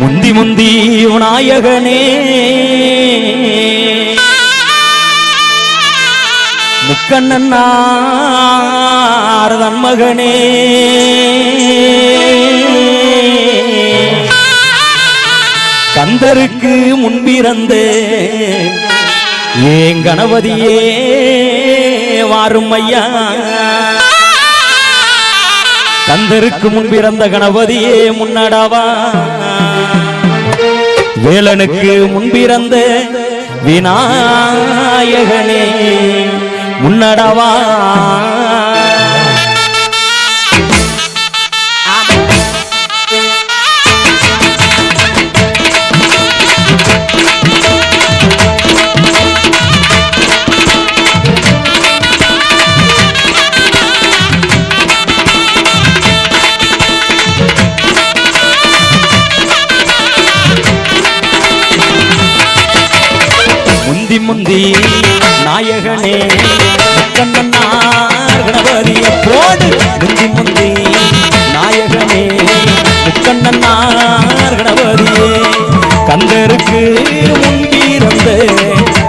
முந்தி முந்தி விநாயகனே முக்கண்ணன் மகனே. கந்தருக்கு முன்பிறந்த ஏன் கணபதியே வாரும் ஐயா கந்தருக்கு முன்பிறந்த கணபதியே முன்னடவா? வேலனுக்கு முன்பிறந்த விநாயகனே முன்னடவா முந்தி நாயகனே முக்கண்ணனார் கணபதிய போடு முந்தி முந்தி நாயகனே முக்கண்ணனார் கணபதியே. கந்தருக்கு முன்பிறந்த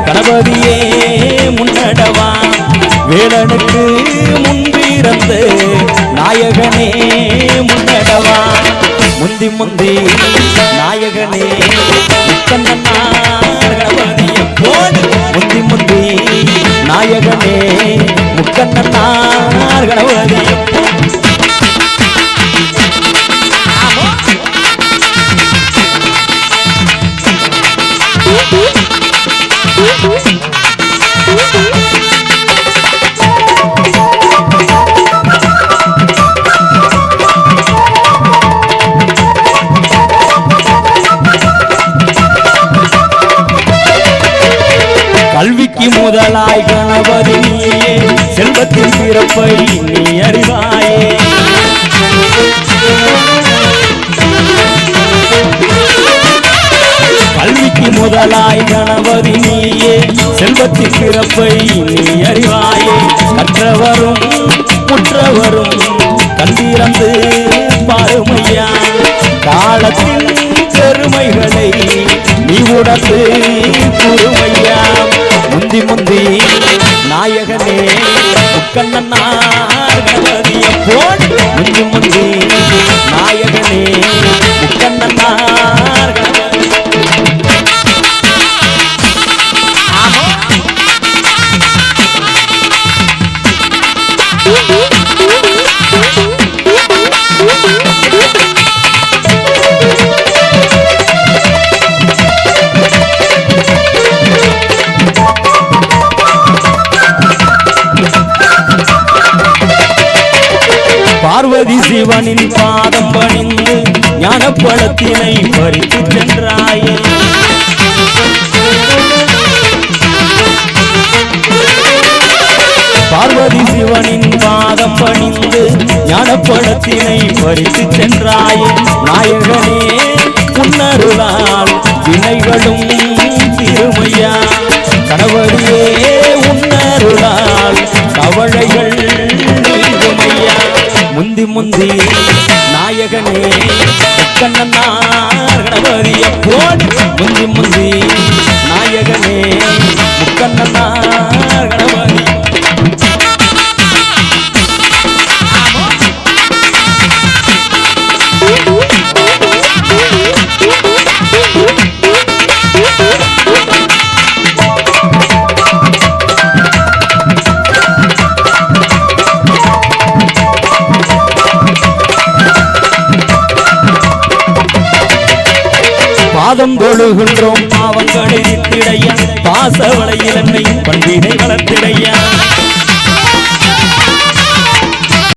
கணபதியே முன்னடவா. வேலனுக்கு முன்பிறந்த நாயகனே முன்னடவா. முந்தி முந்தி நாயகனே முக்கண்ணனார் கணபதிய போடு நாயகனே முக்கண்ணன் கணபதிய முதலாய் கணபதி நீயே செல்வத்தின் பிறப்பை நீ அறிவாயே. கல்விக்கு முதலாய் கணபதி நீயே செல்வத்தின் பிறப்பை நீ அறிவாயே. கற்றவரும் முற்றவரும் கண்டிறந்து பாருமையா. காலத்தின் பெருமைகளை நீ உடந்து பொறுமையா முந்தி முந்தி நாயகனே கணபதிய போடு பார்வதி சிவனின் பாதம் பணிந்து ஞானப்பழத்தினை பறித்து சென்றாயே. பார்வதி சிவனின் பாதம் பணிந்து ஞானப்பழத்தினை பறித்து சென்றாயே. நாயகனே உன்னருளால் வினைகளும் திருமையா. முந்தி நாயகனே முக்கண்ணனார் கணபதிய போடு முந்தி முந்தி. நாயகனே முக்கண்ணனார் பாதம் தொழுகின்றோம். பாவங்களை திடையா பாசவளையில் என்னை பண்டிகை வளர்த்திடையா.